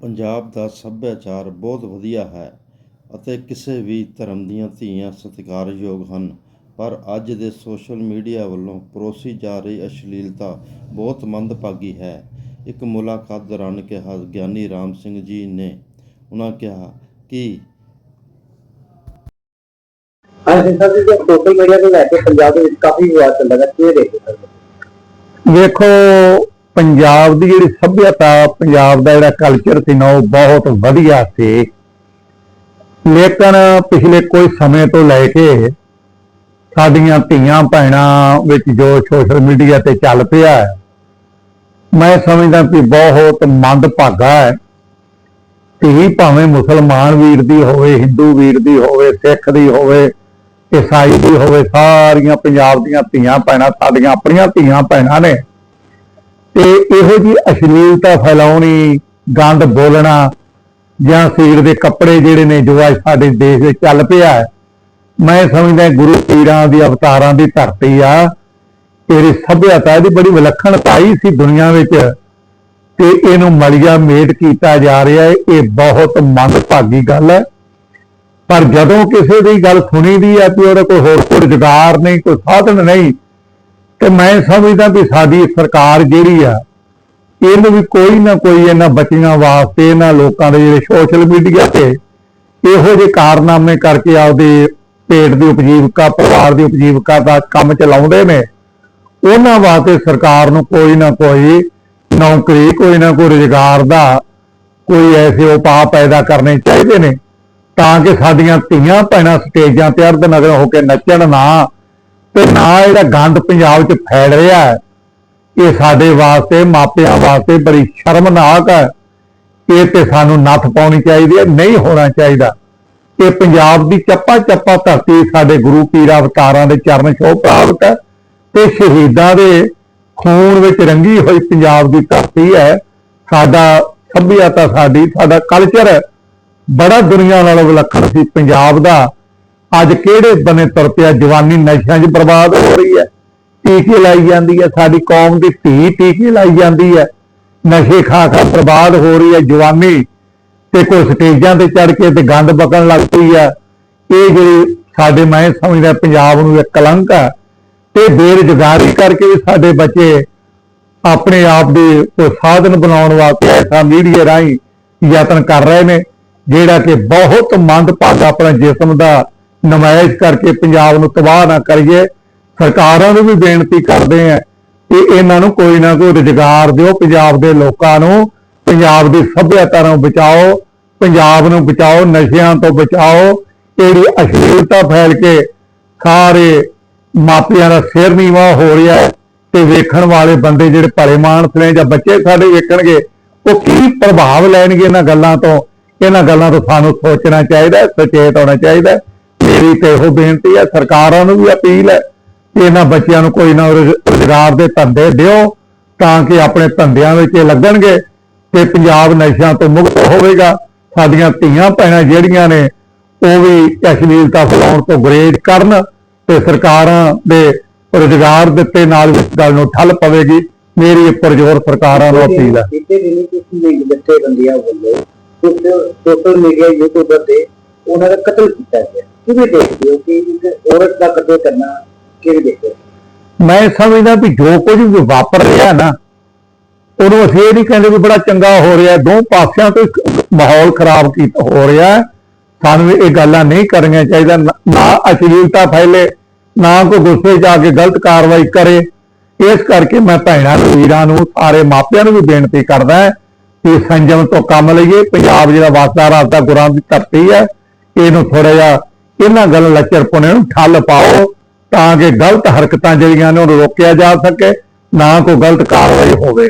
ਪੰਜਾਬ ਦਾ ਸੱਭਿਆਚਾਰ ਬਹੁਤ ਵਧੀਆ ਹੈ ਅਤੇ ਕਿਸੇ ਵੀ ਧਰਮ ਦੀਆਂ ਧੀਆਂ ਸਤਿਕਾਰਯੋਗ ਹਨ। ਪਰ ਅੱਜ ਦੇ ਸੋਸ਼ਲ ਮੀਡੀਆ ਵੱਲੋਂ ਪਰੋਸੀ ਜਾ ਰਹੀ ਅਸ਼ਲੀਲਤਾ ਬਹੁਤ ਮੰਦਭਾਗੀ ਹੈ। ਇੱਕ ਮੁਲਾਕਾਤ ਦੌਰਾਨ ਕਿਹਾ ਗਿਆਨੀ ਰਾਮ ਸਿੰਘ ਜੀ ਨੇ ਉਹਨਾਂ ਕਿਹਾ ਕਿ ਹਾਂਜੀ ਸਰ ਜੀ ਸੋਸ਼ਲ ਮੀਡੀਆ ਤੋਂ ਲੈ ਕੇ ਪੰਜਾਬ ਦੇ ਵਿੱਚ ਕਾਫੀ ਵਿਵਾਦ ਚੱਲ ਰਿਹਾ ਕੀ ਦੇਖਦੇ ਸਰ? ਵੇਖੋ ਪੰਜਾਬ ਦੀ ਜਿਹੜੀ ਸੱਭਿਅਤਾ, ਪੰਜਾਬ ਦਾ ਜਿਹੜਾ ਕਲਚਰ ਸੀ ਨਾ, ਉਹ ਬਹੁਤ ਵਧੀਆ ਸੀ। ਲੇਕਿਨ ਪਿਛਲੇ ਕੋਈ ਸਮੇਂ ਤੋਂ ਲੈ ਕੇ ਸਾਡੀਆਂ ਧੀਆਂ ਭੈਣਾਂ ਵਿੱਚ ਜੋ ਸੋਸ਼ਲ ਮੀਡੀਆ ਤੇ ਚੱਲ ਪਿਆ ਹੈ, ਮੈਂ ਸਮਝਦਾ ਕਿ ਬਹੁਤ ਮੰਦਭਾਗਾ ਹੈ। ਧੀ ਭਾਵੇਂ ਮੁਸਲਮਾਨ ਵੀਰ ਦੀ ਹੋਵੇ, ਹਿੰਦੂ ਵੀਰ ਦੀ ਹੋਵੇ, ਸਿੱਖ ਦੀ ਹੋਵੇ, ਈਸਾਈ ਦੀ ਹੋਵੇ, ਸਾਰੀਆਂ ਪੰਜਾਬ ਦੀਆਂ ਧੀਆਂ ਭੈਣਾਂ, ਸਾਡੀਆਂ ਆਪਣੀਆਂ ਧੀਆਂ ਭੈਣਾਂ ਨੇ ਤੇ ਇਹੋ ਜੀ ਅਸ਼ਲੀਲਤਾ ਫੈਲਾਉਣੀ, ਗੰਦ ਬੋਲਣਾ ਜਾਂ ਸਰੀਰ ਦੇ ਕੱਪੜੇ ਜਿਹੜੇ ਨੇ ਜੋ ਅੱਜ ਸਾਡੇ ਦੇਸ਼ ਵਿੱਚ ਚੱਲ ਪਿਆ ਹੈ, ਮੈਂ ਸਮਝਦਾ ਗੁਰੂ ਪੀਰਾਂ ਦੀ ਅਵਤਾਰਾਂ ਦੀ ਧਰਤੀ ਆ, ਤੇਰੀ ਸਭਿਅਤਾ ਦੀ ਬੜੀ ਵਿਲੱਖਣ ਪਾਈ ਸੀ ਦੁਨੀਆ ਵਿੱਚ ਤੇ ਇਹਨੂੰ ਮਲੀਆ ਮੇਟ ਕੀਤਾ ਜਾ ਰਿਹਾ ਹੈ, ਇਹ ਬਹੁਤ ਮੰਦਭਾਗੀ ਗੱਲ ਹੈ। ਪਰ ਜਦੋਂ ਕਿਸੇ ਦੀ ਗੱਲ ਸੁਣੀਦੀ ਆ ਕਿ ਉਹਦਾ ਕੋਈ ਹੋਰ ਕੋਈ ਰੁਜ਼ਗਾਰ ਨਹੀਂ, ਕੋਈ ਸਾਧਨ ਨਹੀਂ ਤੇ ਮੈਂ ਸਮਝਦਾ ਵੀ ਸਾਡੀ ਸਰਕਾਰ ਜਿਹੜੀ ਆ, ਇਹਨੂੰ ਵੀ ਕੋਈ ਨਾ ਕੋਈ ਇਹਨਾਂ ਬੱਚੀਆਂ ਵਾਸਤੇ, ਇਹਨਾਂ ਲੋਕਾਂ ਦੇ ਜਿਹੜੇ ਸੋਸ਼ਲ ਮੀਡੀਆ ਤੇ ਇਹੋ ਜਿਹੇ ਕਾਰਨਾਮੇ ਕਰਕੇ ਆਪਦੇ ਪੇਟ ਦੀ ਉਪਜੀਵਕਾ, ਪਰਿਵਾਰ ਦੀ ਉਪਜੀਵਕਾ ਦਾ ਕੰਮ ਚਲਾਉਂਦੇ ਨੇ, ਉਹਨਾਂ ਵਾਸਤੇ ਸਰਕਾਰ ਨੂੰ ਕੋਈ ਨਾ ਕੋਈ ਨੌਕਰੀ, ਕੋਈ ਨਾ ਕੋਈ ਰੁਜ਼ਗਾਰ ਦਾ ਕੋਈ ਐਸੇ ਉਪਾਅ ਪੈਦਾ ਕਰਨੇ ਚਾਹੀਦੇ ਨੇ, ਤਾਂ ਕਿ ਸਾਡੀਆਂ ਧੀਆਂ ਭੈਣਾਂ ਸਟੇਜਾਂ ਤੇ ਅਰਧ ਨਗਰ ਹੋ ਕੇ ਨੱਚਣ ਨਾ ਤੇ ਨਾ ਜਿਹੜਾ ਗੰਦ ਪੰਜਾਬ 'ਚ ਫੈਲ ਰਿਹਾ ਹੈ। ਇਹ ਸਾਡੇ ਵਾਸਤੇ, ਮਾਪਿਆਂ ਵਾਸਤੇ ਬੜੀ ਸ਼ਰਮਨਾਕ ਹੈ। ਇਹ ਤੇ ਸਾਨੂੰ ਨੱਥ ਪਾਉਣੀ ਚਾਹੀਦੀ ਹੈ, ਨਹੀਂ ਹੋਣਾ ਚਾਹੀਦਾ। ਇਹ ਪੰਜਾਬ ਦੀ ਚੱਪਾ ਚੱਪਾ ਧਰਤੀ ਸਾਡੇ ਗੁਰੂ ਪੀਰ ਅਵਤਾਰਾਂ ਦੇ ਚਰਨ ਛੋਹ ਪ੍ਰਾਪਤ ਹੈ ਤੇ ਸ਼ਹੀਦਾਂ ਦੇ ਖੂਨ ਵਿੱਚ ਰੰਗੀ ਹੋਈ ਪੰਜਾਬ ਦੀ ਧਰਤੀ ਹੈ। ਸਾਡਾ ਸੱਭਿਅਤਾ ਸਾਡੀ, ਸਾਡਾ ਕਲਚਰ ਬੜਾ ਦੁਨੀਆ ਨਾਲੋਂ ਵਿਲੱਖਣ ਸੀ ਪੰਜਾਬ ਦਾ। ਅੱਜ ਕਿਹੜੇ ਬਨੇ ਤੁਰ ਪਿਆ? ਜਵਾਨੀ ਨਸ਼ਿਆਂ 'ਚ ਬਰਬਾਦ ਹੋ ਰਹੀ ਹੈ। ਟੀਕੇ ਲਾਈ ਜਾਂਦੀ ਹੈ। ਸਾਡੀ ਕੌਮ ਦੀ ਧੀ ਟੀਕੇ ਲਾਈ ਜਾਂਦੀ ਹੈ। ਨਸ਼ੇ ਖਾ ਖਾ ਬਰਬਾਦ ਹੋ ਰਹੀ ਹੈ ਜਵਾਨੀ ਤੇ ਕੋਈ ਸਟੇਜਾਂ ਤੇ ਚੜ ਕੇ ਤੇ ਗੰਦ ਬਕਣ ਲੱਗ ਪਈ ਹੈ। ਇਹ ਜਿਹੜੀ ਸਾਡੇ ਮੈਂ ਸਮਝਦਾ ਪੰਜਾਬ ਨੂੰ ਇੱਕ ਕਲੰਕ ਹੈ ਤੇ ਬੇਰੁਜ਼ਗਾਰੀ ਕਰਕੇ ਵੀ ਸਾਡੇ ਬੱਚੇ ਆਪਣੇ ਆਪ ਦੇ ਕੋਈ ਸਾਧਨ ਬਣਾਉਣ ਵਾਸਤੇ ਐਸਾ ਮੀਡੀਆ ਰਾਹੀਂ ਯਤਨ ਕਰ ਰਹੇ ਨੇ, ਜਿਹੜਾ ਕਿ ਬਹੁਤ ਮੰਦਭਾਗਾ ਆਪਣਾ ਜਿਸਮ ਦਾ ਨਮਾਇਸ਼ ਕਰਕੇ ਪੰਜਾਬ ਨੂੰ ਤਬਾਹ ਨਾ ਕਰੀਏ। ਸਰਕਾਰਾਂ ਨੂੰ ਵੀ ਬੇਨਤੀ ਕਰਦੇ ਆ ਕਿ ਇਹਨਾਂ ਨੂੰ ਕੋਈ ਨਾ ਕੋਈ ਰੁਜ਼ਗਾਰ ਦਿਓ। ਪੰਜਾਬ ਦੇ ਲੋਕਾਂ ਨੂੰ ਪੰਜਾਬ ਦੀ ਸੱਭਿਅਤਾ ਨੂੰ ਬਚਾਓ ਪੰਜਾਬ ਨੂੰ ਬਚਾਓ ਨਸ਼ਿਆਂ ਤੋਂ ਬਚਾਓ। ਜਿਹੜੀ ਅਸ਼ਲੀਲਤਾ ਫੈਲ ਕੇ ਸਾਰੇ ਮਾਪਿਆਂ ਦਾ ਸਿਰ ਨੀਵਾ ਹੋ ਰਿਹਾ ਤੇ ਵੇਖਣ ਵਾਲੇ ਬੰਦੇ ਜਿਹੜੇ ਭਲੇ ਮਾਨਸ ਨੇ ਜਾਂ ਬੱਚੇ ਸਾਡੇ ਵੇਖਣਗੇ ਉਹ ਕੀ ਪ੍ਰਭਾਵ ਲੈਣਗੇ ਇਹਨਾਂ ਗੱਲਾਂ ਤੋਂ? ਇਹਨਾਂ ਗੱਲਾਂ ਤੋਂ ਸਾਨੂੰ ਸੋਚਣਾ ਚਾਹੀਦਾ ਹੈ, ਸੁਚੇਤ ਹੋਣਾ ਚਾਹੀਦਾ ਮੇਰੀ ਤੇ ਇਹੋ ਬੇਨਤੀ ਹੈ, ਸਰਕਾਰਾਂ ਨੂੰ ਵੀ ਅਪੀਲ ਹੈ ਕਿ ਇਹਨਾਂ ਬੱਚਿਆਂ ਨੂੰ ਕੋਈ ਨਾ ਰੁਜ਼- ਦੇ ਧੰਦੇ ਦਿਓ ਤਾਂ ਕਿ ਆਪਣੇ ਧੰਦਿਆਂ ਵਿੱਚ ਇਹ ਲੱਗਣਗੇ ਤੇ ਪੰਜਾਬ ਨਸ਼ਿਆਂ ਤੋਂ ਮੁਕਤ ਹੋਵੇਗਾ। ਸਾਡੀਆਂ ਧੀਆਂ ਭੈਣਾਂ ਜਿਹੜੀਆਂ ਨੇ, ਉਹ ਵੀ ਅਸ਼ਲੀਲਤਾ ਫੈਲਾਉਣ ਤੋਂ ਗੁਰੇਜ਼ ਕਰਨ ਤੇ ਸਰਕਾਰਾਂ ਦੇ ਰੁਜ਼ਗਾਰ ਦਿੱਤੇ ਨਾਲ ਇਸ ਗੱਲ ਨੂੰ ਠੱਲ ਪਵੇਗੀ। ਮੇਰੀ ਉੱਪਰ ਜ਼ੋਰ ਸਰਕਾਰਾਂ ਨੂੰ ਅਪੀਲ ਹੈ। ਬੀਤੇ ਦਿਨੀ ਕਿਸੇ ਨੇ ਜਿੱਥੇ ਬੰਦੀਆਂ ਵੱਲੋਂ ਸੋਸ਼ਲ ਮੀਡੀਆ ਯੂਟਿਊਬਰ ਤੇ ਉਹਨਾਂ ਦਾ ਕਤਲ ਕੀਤਾ ਗਿਆ। ਕਿਵੇਂ ਦੇਖਦੇ ਹੋ ਕਿ ਇੱਕ ਔਰਤ ਦਾ ਕਤਲ ਕਰਨਾ ਕਿਵੇਂ ਦੇਖਦੇ ਹੋ ਮੈਂ ਸਮਝਦਾ ਵੀ ਜੋ ਕੁਝ ਵੀ ਵਾਪਰ ਰਿਹਾ ਨਾ, ਉਹਨੂੰ ਅਸੀਂ ਇਹ ਨਹੀਂ ਕਹਿੰਦੇ ਵੀ ਬੜਾ ਚੰਗਾ ਹੋ ਰਿਹਾ, ਦੋ ਪਾਸਿਆਂ ਤੋਂ ਮਾਹੌਲ ਖਰਾਬ ਕੀਤਾ ਹੋ ਰਿਹਾ ਸਾਨੂੰ ਇਹ ਗੱਲਾਂ ਨਹੀਂ ਕਰਨੀਆਂ ਚਾਹੀਦਾ ਨਾ ਅਸ਼ਲੀਲਤਾ ਫੈਲੇ, ਨਾ ਕੋਈ ਗੁੱਸੇ 'ਚ ਆ ਕੇ ਗਲਤ ਕਾਰਵਾਈ ਕਰੇ। ਇਸ ਕਰਕੇ ਮੈਂ ਭੈਣਾਂ ਨੂੰ, ਵੀਰਾਂ ਨੂੰ, ਸਾਰੇ ਮਾਪਿਆਂ ਨੂੰ ਵੀ ਬੇਨਤੀ ਕਰਦਾ ਹਾਂ ਕਿ ਸੰਜਮ ਤੋਂ ਕੰਮ ਲਈਏ। ਪੰਜਾਬ ਜਿਹੜਾ ਵਾਸਤਾ ਰਾਸਤਾ ਗੁਰਾਂ ਦੀ ਧਰਤੀ ਹੈ, ਇਹਨੂੰ ਥੋੜਾ ਜਿਹਾ ਇਹਨਾਂ ਗੱਲ ਲੱਚਰਪੁਣੇ ਨੂੰ ਠੱਲ ਪਾਓ ਤਾਂ ਕਿ ਗਲਤ ਹਰਕਤਾਂ ਜਿਹੜੀਆਂ ਨੇ ਉਹਨੂੰ ਰੋਕਿਆ ਜਾ ਸਕੇ, ਨਾ ਕੋਈ ਗਲਤ ਕਾਰਵਾਈ ਹੋਵੇ।